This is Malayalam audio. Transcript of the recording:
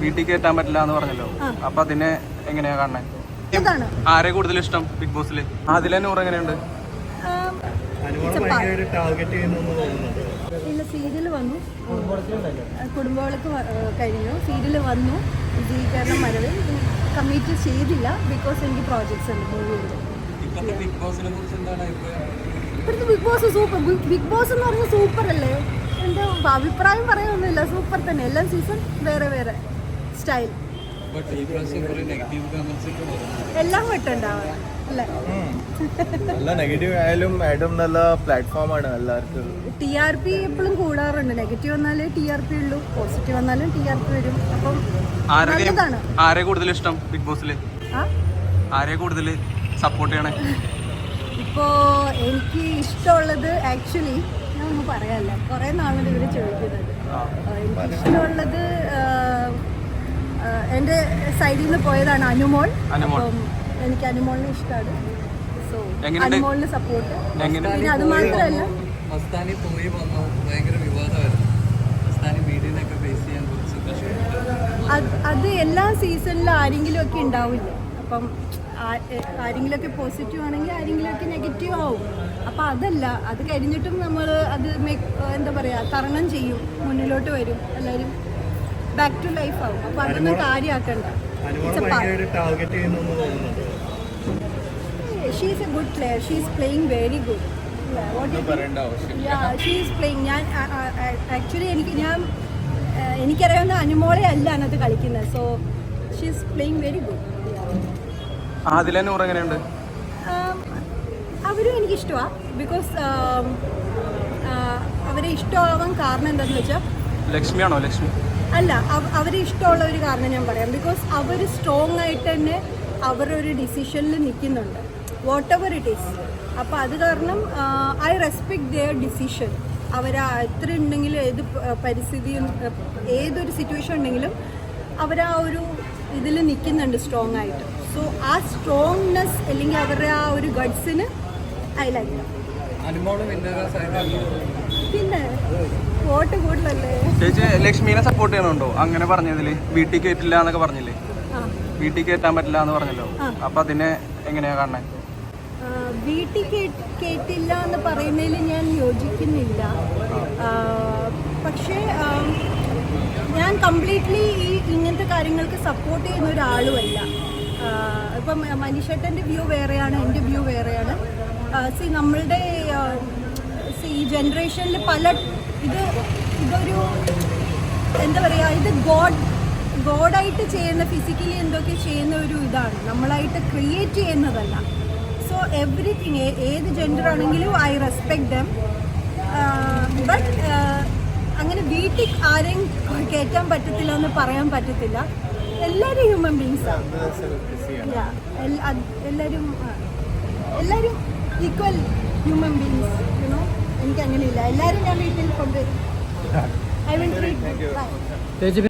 വീട്ടിൽ കയറ്റാൻ പറ്റില്ല എന്ന് പറഞ്ഞല്ലോ. അപ്പൊ അതിനെ എങ്ങനെയാ കാണണേ? ആരെ കൂടുതൽ ഇഷ്ടം ബിഗ് ബോസിൽ തന്നെ നൂറ് എങ്ങനെയുണ്ട്? പിന്നെ സീരിയൽ വന്നു. കുടുംബങ്ങൾക്ക് കഴിഞ്ഞു. സീരിയൽ വന്നു. വിജയീകരണം വരവ് കമ്മിറ്റ് ചെയ്തില്ല. ബിക്കോസ് എനിക്ക് പ്രോജക്ട്സ് ഉണ്ട് മൂവിയുണ്ട് ഇപ്പോഴത്തെ Bigg Boss super. Bigg Boss എന്ന് പറഞ്ഞാൽ സൂപ്പർ അല്ലേ? എന്റെ അഭിപ്രായം പറയാനൊന്നുമില്ല. സൂപ്പർ തന്നെ എല്ലാ സീസൺ വേറെ വേറെ. സ്റ്റൈൽ എല്ലാം വെട്ടുണ്ടാവുക അല്ലേ? നല്ല നെഗറ്റീവ് ആയാലും ആഡം നല്ല പ്ലാറ്റ്ഫോമാണ് എല്ലാവർക്കും. ടി ആർ പി എപ്പോഴും കൂടാറുണ്ട്. നെഗറ്റീവ് വന്നാലേ ടി ആർ പി ഉള്ളൂ പോസിറ്റീവ് വന്നാലും ടി ആർ പി വരും. അപ്പം നല്ലതാണ്. ആരെ കൂടുതൽ ഇഷ്ടം ബിഗ് ബോസിൽ ആ? ആരെ കൂടുതൽ സപ്പോർട്ട് ചെയ്യണേ? ഇപ്പോൾ എനിക്ക് ഇഷ്ടമുള്ളത് ആക്ച്വലി ഞാൻ ഒന്നും പറയാല്ല കുറേ നാളുണ്ട് ഇവർ ചോദിക്കുന്നത്. എനിക്ക് ഇഷ്ടമുള്ളത് എന്റെ സൈഡിൽ നിന്ന് പോയതാണ് അനുമോൾ. അനുമോൾ. അപ്പം എനിക്ക് അനുമോളിനെ ഇഷ്ടമാണ് സോ എങ്ങനെയുണ്ട്? അനുമോളിന് സപ്പോർട്ട് എങ്ങനെ പിന്നെ അത് മാത്രമല്ല മസ്താനി പോയി വന്നു. ഭയങ്കര വിവാദമായിരുന്നു. മസ്താനി മീഡിയനൊക്കെ ഫേസ് ചെയ്യാൻ കുറച്ച് കഷ്ടപ്പെട്ടു. അത് അത് എല്ലാ സീസണിലും ആരെങ്കിലും ഒക്കെ ഉണ്ടാവില്ല? അപ്പം ആരെങ്കിലും ഒക്കെ ആരെങ്കിലുമൊക്കെ പോസിറ്റീവ് ആണെങ്കിൽ ആരെങ്കിലുമൊക്കെ നെഗറ്റീവ് ആവും. അപ്പം അതല്ല അത് കഴിഞ്ഞിട്ടും നമ്മൾ അത് എന്താ പറയുക തരണം ചെയ്യും. മുന്നിലോട്ട് വരും. എല്ലാവരും ബാക്ക് ടു ലൈഫ് ആവും. അപ്പൊ അതൊന്നും കാര്യമാക്കണ്ട she's a good player she's playing very good she's playing ഞാൻ ആക്ച്വലി എനിക്ക് ഞാൻ എനിക്കറിയാവുന്ന അനുമോളെ അല്ല അതിനകത്ത് കളിക്കുന്നത്. So she's playing very good എങ്ങനെയുണ്ട്? അവരും എനിക്കിഷ്ടമാണ് ബിക്കോസ് അവരെ ഇഷ്ടമാവാൻ കാരണം എന്താണെന്ന് വെച്ചാൽ ലക്ഷ്മിയാണോ? ലക്ഷ്മി. അല്ല അവ- അവരെ ഇഷ്ടമുള്ള ഒരു കാരണം ഞാൻ പറയാം. ബിക്കോസ് അവർ സ്ട്രോങ് ആയിട്ട് തന്നെ അവരൊരു ഡിസിഷനിൽ നിൽക്കുന്നുണ്ട് വാട്ട് എവർ ഇറ്റ് ഈസ് അപ്പോൾ അത് കാരണം ഐ റെസ്പെക്ട് ദെയർ ഡിസിഷൻ അവർ എത്ര ഉണ്ടെങ്കിലും ഏത് പരിസ്ഥിതിയും ഏതൊരു സിറ്റുവേഷൻ ഉണ്ടെങ്കിലും അവർ ആ ഒരു ഇതിൽ നിൽക്കുന്നുണ്ട് സ്ട്രോങ് ആയിട്ട്. സോ ആ സ്ട്രോങ്നെസ് അല്ലെങ്കിൽ അവരുടെ ആ ഒരു ഗഡ്സിന് ഐ ലൈക്ക് ചേച്ചി ലക്ഷ്മീനെ സപ്പോർട്ട് ചെയ്യണുണ്ടോ? അങ്ങനെ പറഞ്ഞതിൽ വീട്ടിൽ കയറ്റില്ല എന്നൊക്കെ പറഞ്ഞില്ലേ? വീട്ടിൽ കയറ്റാൻ പറ്റില്ല എന്ന് പറഞ്ഞല്ലോ. അപ്പൊ അതിനെ എങ്ങനെയാ കാണണേ? വീട്ടിൽ കേട്ടില്ല എന്ന് പറയുന്നതിൽ ഞാൻ യോജിക്കുന്നില്ല. പക്ഷേ ഞാൻ കംപ്ലീറ്റ്ലി ഈ ഇങ്ങനത്തെ കാര്യങ്ങൾക്ക് സപ്പോർട്ട് ചെയ്യുന്ന ഒരാളുമല്ല. ഇപ്പം മനുഷ്യട്ടന്റെ വ്യൂ വേറെയാണ് എന്റെ വ്യൂ വേറെയാണ്. സി നമ്മളുടെ ഈ ജനറേഷനിൽ പല ഇത് ഇതൊരു എന്താ പറയുക ഇത് ഗോഡ് ഗോഡായിട്ട് ചെയ്യുന്ന ഫിസിക്കലി എന്തൊക്കെ ചെയ്യുന്ന ഒരു ഇതാണ്. നമ്മളായിട്ട് ക്രിയേറ്റ് ചെയ്യുന്നതല്ല. സോ എവറിത്തിങ് ഏത് ജെൻഡർ ആണെങ്കിലും ഐ റെസ്പെക്ട് ദം ബട്ട് അങ്ങനെ വീട്ടിൽ ആരെയും കയറ്റാൻ പറ്റത്തില്ല എന്ന് പറയാൻ പറ്റത്തില്ല. എല്ലാവരും ഹ്യൂമൻ ബീങ്സ് ആണ് എല്ലാവരും എല്ലാവരും ഈക്വൽ ഹ്യൂമൻ ബീങ്സ് എനിക്ക് അങ്ങനെയില്ല എല്ലാവരും ഞാൻ വീട്ടിൽ കൊണ്ടുവരും ഐ വിൽ ട്രീറ്റ്